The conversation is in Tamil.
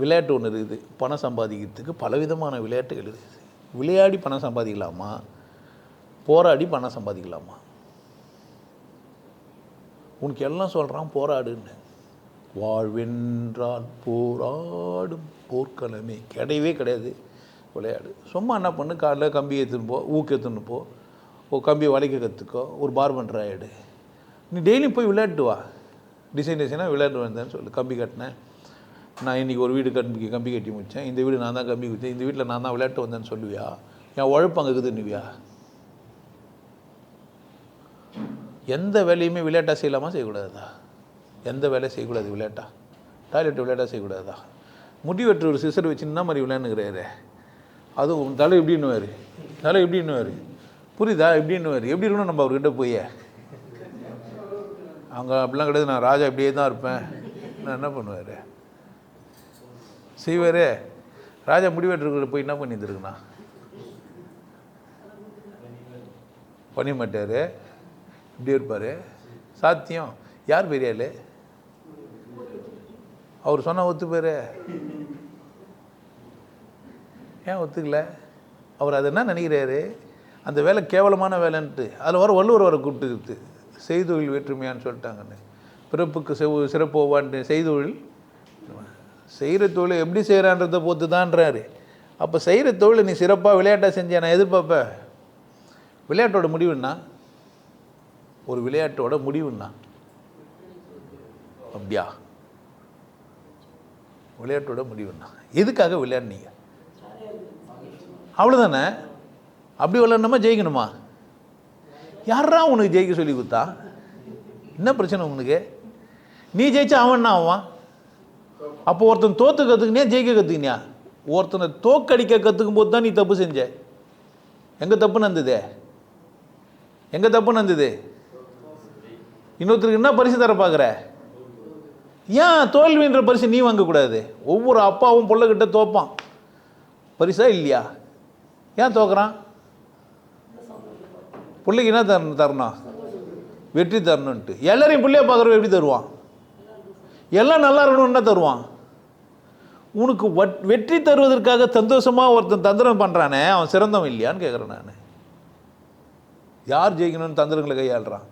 விளையாட்டு ஒன்று இருக்குது. பணம் சம்பாதிக்கிறதுக்கு பலவிதமான விளையாட்டுகள் இருக்குது விளையாடி பணம் சம்பாதிக்கலாமா? போராடி பணம் சம்பாதிக்கலாமா? உனக்கு எல்லாம் சொல்கிறான் போராடுன்னு. வாழ்வென்றால் போராடும் போர்க்களமே. கிடையவே கிடையாது. விளையாடு. சும்மா என்ன பண்ணு காலைல கம்பி ஏற்றுன்னு போ ஊக்க ஏற்றுன்னு போ. ஒரு கம்பியை வளைக்க கற்றுக்கோ ஒரு பார்பன் ஆகிடு நீ டெய்லியும் போய் விளையாட்டு வா. டிசைன் டிசைனாக விளையாட்டு வந்தேன்னு சொல்லு. கம்பி கட்டினேன். நான் இன்றைக்கி ஒரு வீடு கம்பி கம்பி கட்டி முடித்தேன் இந்த வீடு நான் தான் கம்பி குத்தேன் இந்த வீட்டில் நான் தான் விளையாட்டு வந்தேன்னு சொல்லுவியா? என் உழைப்பு அங்கே இருக்குதுன்னுவியா? எந்த வேலையுமே விளையாட்டாக செய்யலாமா? செய்யக்கூடாதா? எந்த வேலையும் செய்யக்கூடாது விளையாட்டா? டாய்லெட் விளையாட்டாக செய்யக்கூடாதா? முடி ஒரு சிசர் வச்சு என்ன மாதிரி விளையாண்டுக்கிறாரு அதுவும் தலை எப்படின்னுவார் தலை எப்படின்னுவார் புரியுதா? எப்படின்னுவார் எப்படி இருக்கணும் நம்ம அவர்கிட்ட போய்? அவங்க அப்படிலாம் கிடையாது. நான் ராஜா இப்படியே தான் இருப்பேன். நான் என்ன பண்ணுவார்? செய்வார். ராஜா முடிவெட்டுக்கிட்ட போய் என்ன பண்ணியிருந்துருக்குண்ணா பண்ண மாட்டார். இப்படி இருப்பார். சாத்தியம். யார் பெரியாள்? அவர் சொன்னால் ஒத்துப்பார். ஏன் ஒத்துக்கல? அவர் அதை என்ன நினைக்கிறாரு? அந்த வேலை கேவலமான வேலைன்ட்டு. அதில் வர வள்ளுவர் வர கூப்பிட்டு செய்தொழில் வேற்றுமையான்னு சொல்லிட்டாங்கன்னு. பிறப்புக்கு செவ் சிறப்போவான்ட்டு செய்தொழில் செய்கிற தொழில் எப்படி செய்கிறான்றதை பொறுத்து தான்றாரு அப்போ செய்கிற தொழில் நீ சிறப்பாக விளையாட்டாக செஞ்ச நான் எதிர்பார்ப்பேன் விளையாட்டோட முடிவுன்னா? ஒரு விளையாட்டோட முடிவுன்னா? அப்படியா? விளையாட்டோட முடிவுன்னா? எதுக்காக விளையாடுனீங்க? அவ்வளோதானே அப்படி விளையாடணுமா? ஜெயிக்கணுமா? யாரா உனக்கு ஜெயிக்க சொல்லி கொடுத்தா? என்ன பிரச்சனை உனக்கு? நீ ஜெயிச்சா அவன் என்ன ஆவான்? அப்போ ஒருத்தன் தோத்து கற்றுக்கினியா ஜெயிக்க கற்றுக்கினியா ஒருத்தனை தோக்கடிக்க கற்றுக்கும் போது தான் நீ தப்பு செஞ்ச. எங்கே தப்பு நடந்தது? எங்கே தப்பு நடந்தது? இன்னொருத்தருக்கு என்ன பரிசு தர பார்க்குற ஏன் தோல்வின்ற பரிசு நீ வாங்கக்கூடாது? ஒவ்வொரு அப்பாவும் பிள்ளைகிட்ட தோப்பான். பரிசா இல்லையா? ஏன் தோக்குறான்? பிள்ளைக்கு என்ன தரணும் தரணும்? வெற்றி தரணுன்ட்டு எல்லாரையும் பிள்ளைய பார்க்குறவ எப்படி தருவான்? எல்லாம் நல்லா இருக்கணும்னு என்ன தருவான்? உனக்கு வட் வெற்றி தருவதற்காக சந்தோஷமாக ஒருத்தன் தந்திரம் பண்ணுறானே அவன் சிறந்தவன் இல்லையான்னு கேட்குறேன் நான். யார் ஜெயிக்கணும்னு தந்திரங்களை கையாளுறான்?